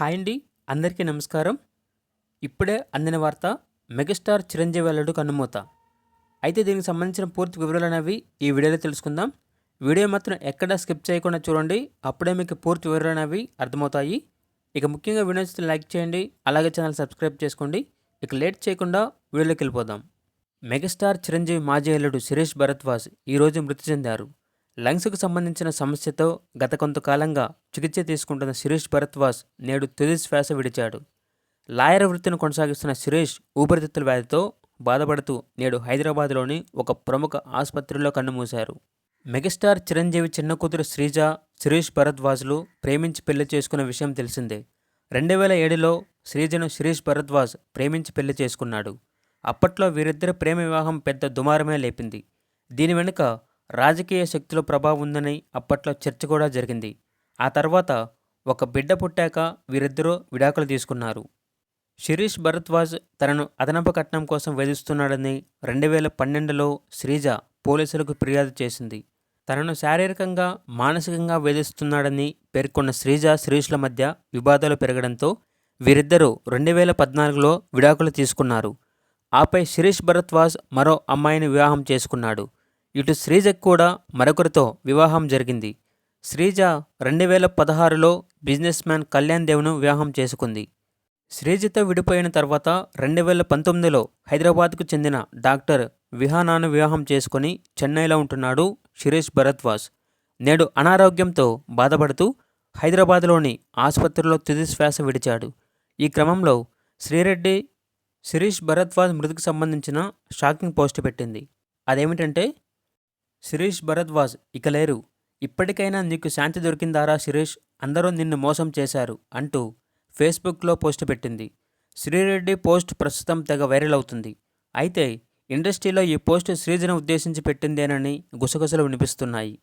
Hi అండి అందరికీ నమస్కారం. ఇప్పుడే అందిన వార్త మెగాస్టార్ చిరంజీవి అల్లుడు కన్నుమూత. అయితే దీనికి సంబంధించిన పూర్తి వివరాలు అనేవి ఈ వీడియోలో తెలుసుకుందాం. వీడియో మాత్రం ఎక్కడా స్కిప్ చేయకుండా చూడండి అప్పుడే మీకు పూర్తి వివరాలు అనేవి అర్థమవుతాయి. ఇక ముఖ్యంగా వీడియో లైక్ చేయండి అలాగే ఛానల్ సబ్స్క్రైబ్ చేసుకోండి. ఇక లేట్ చేయకుండా వీడియోలోకి వెళ్ళిపోదాం. మెగాస్టార్ చిరంజీవి మాజీ అల్లుడు సురేష్ భరద్వాజ్ ఈరోజు మృతి చెందారు. లంగ్స్కు సంబంధించిన సమస్యతో గత కొంతకాలంగా చికిత్స తీసుకుంటున్న శిరీష్ భరద్వాజ్ నేడు తుది శ్వాస విడిచాడు. లాయర్ వృత్తిని కొనసాగిస్తున్న సురేష్ ఊపిరితిత్తుల వ్యాధితో బాధపడుతూ నేడు హైదరాబాద్లోని ఒక ప్రముఖ ఆసుపత్రిలో కన్నుమూశారు. మెగాస్టార్ చిరంజీవి చిన్న కూతురు శ్రీజ శిరీష్ భరద్వాజ్లు ప్రేమించి పెళ్ళి చేసుకున్న విషయం తెలిసిందే. రెండు వేల ఏడులో శ్రీజను శిరీష్ భరద్వాజ్ ప్రేమించి పెళ్ళి చేసుకున్నాడు. అప్పట్లో వీరిద్దరి ప్రేమ వివాహం పెద్ద దుమారమే లేపింది. దీని వెనుక రాజకీయ శక్తుల ప్రభావం ఉందని అప్పట్లో చర్చ కూడా జరిగింది. ఆ తర్వాత ఒక బిడ్డ పుట్టాక వీరిద్దరూ విడాకులు తీసుకున్నారు. శిరీష్ భరద్వాజ్ తనను అదనపు కట్నం కోసం వేధిస్తున్నాడని రెండు వేల పన్నెండులో శ్రీజ పోలీసులకు ఫిర్యాదు చేసింది. తనను శారీరకంగా మానసికంగా వేధిస్తున్నాడని పేర్కొన్న శ్రీజ శిరీష్ల మధ్య వివాదాలు పెరగడంతో వీరిద్దరూ రెండు వేల పద్నాలుగులో విడాకులు తీసుకున్నారు. ఆపై శిరీష్ భరద్వాజ్ మరో అమ్మాయిని వివాహం చేసుకున్నాడు. ఇటు శ్రీజకు కూడా మరొకరితో వివాహం జరిగింది. శ్రీజ రెండు వేల పదహారులో బిజినెస్ మ్యాన్ కళ్యాణ్ దేవ్ను వివాహం చేసుకుంది. శ్రీజతో విడిపోయిన తర్వాత రెండు వేల పంతొమ్మిదిలో హైదరాబాద్కు చెందిన డాక్టర్ విహానాను వివాహం చేసుకుని చెన్నైలో ఉంటున్నాడు శిరీష్ భరద్వాజ్. నేడు అనారోగ్యంతో బాధపడుతూ హైదరాబాద్లోని ఆసుపత్రిలో తుది శ్వాస విడిచాడు. ఈ క్రమంలో శ్రీరెడ్డి శిరీష్ భరద్వాజ్ మృతికి సంబంధించిన షాకింగ్ పోస్ట్ పెట్టింది. అదేమిటంటే శిరీష్ భరద్వాజ్ ఇక లేరు. ఇప్పటికైనా నీకు శాంతి దొరికిందారా శిరీష్? అందరూ నిన్ను మోసం చేశారు అంటూ ఫేస్బుక్లో పోస్ట్ పెట్టింది. శ్రీరెడ్డి పోస్ట్ ప్రస్తుతం తెగ వైరల్ అవుతుంది. అయితే ఇండస్ట్రీలో ఈ పోస్ట్ శ్రీజను ఉద్దేశించి పెట్టిందేనని గుసగుసలు వినిపిస్తున్నాయి.